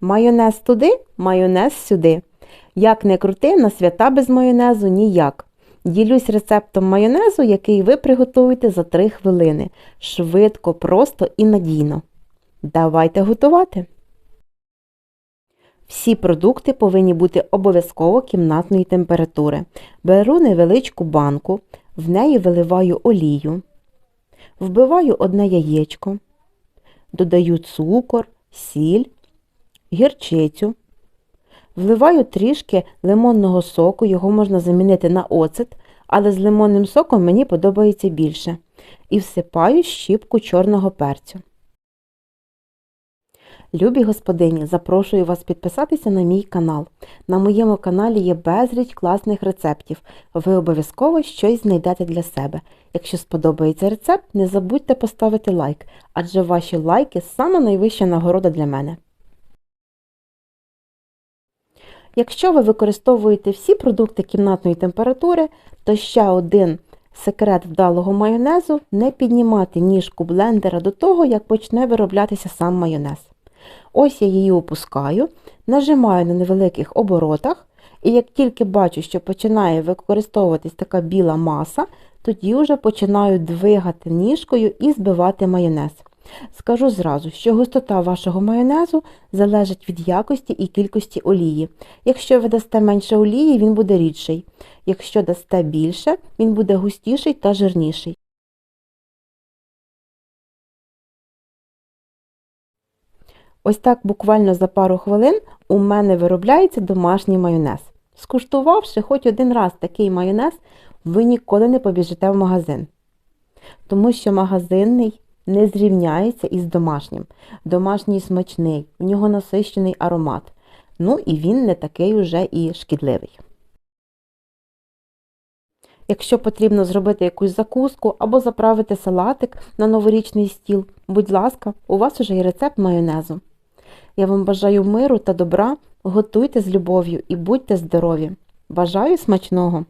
Майонез туди, майонез сюди. Як не крути, на свята без майонезу ніяк. Ділюсь рецептом майонезу, який ви приготуєте за 3 хвилини. Швидко, просто і надійно. Давайте готувати. Всі продукти повинні бути обов'язково кімнатної температури. Беру невеличку банку, в неї виливаю олію, вбиваю одне яєчко, додаю цукор, сіль, гірчицю, вливаю трішки лимонного соку, його можна замінити на оцет, але з лимонним соком мені подобається більше. І всипаю щіпку чорного перцю. Любі господині, запрошую вас підписатися на мій канал. На моєму каналі є безліч класних рецептів. Ви обов'язково щось знайдете для себе. Якщо сподобається рецепт, не забудьте поставити лайк, адже ваші лайки найвища нагорода для мене. Якщо ви використовуєте всі продукти кімнатної температури, то ще один секрет вдалого майонезу не піднімати ніжку блендера до того, як почне вироблятися сам майонез. Ось я її опускаю, нажимаю на невеликих оборотах, і як тільки бачу, що починає використовуватись така біла маса, тоді вже починаю двигати ніжкою і збивати майонез. Скажу зразу, що густота вашого майонезу залежить від якості і кількості олії. Якщо ви дасте менше олії, він буде рідший. Якщо дасте більше, він буде густіший та жирніший. Ось так буквально за пару хвилин у мене виробляється домашній майонез. Скуштувавши хоч один раз такий майонез, ви ніколи не побіжите в магазин. Тому що магазинний не зрівняється із домашнім. Домашній смачний, в нього насищений аромат. Ну і він не такий уже і шкідливий. Якщо потрібно зробити якусь закуску або заправити салатик на новорічний стіл, будь ласка, у вас уже є рецепт майонезу. Я вам бажаю миру та добра, готуйте з любов'ю і будьте здорові. Бажаю смачного!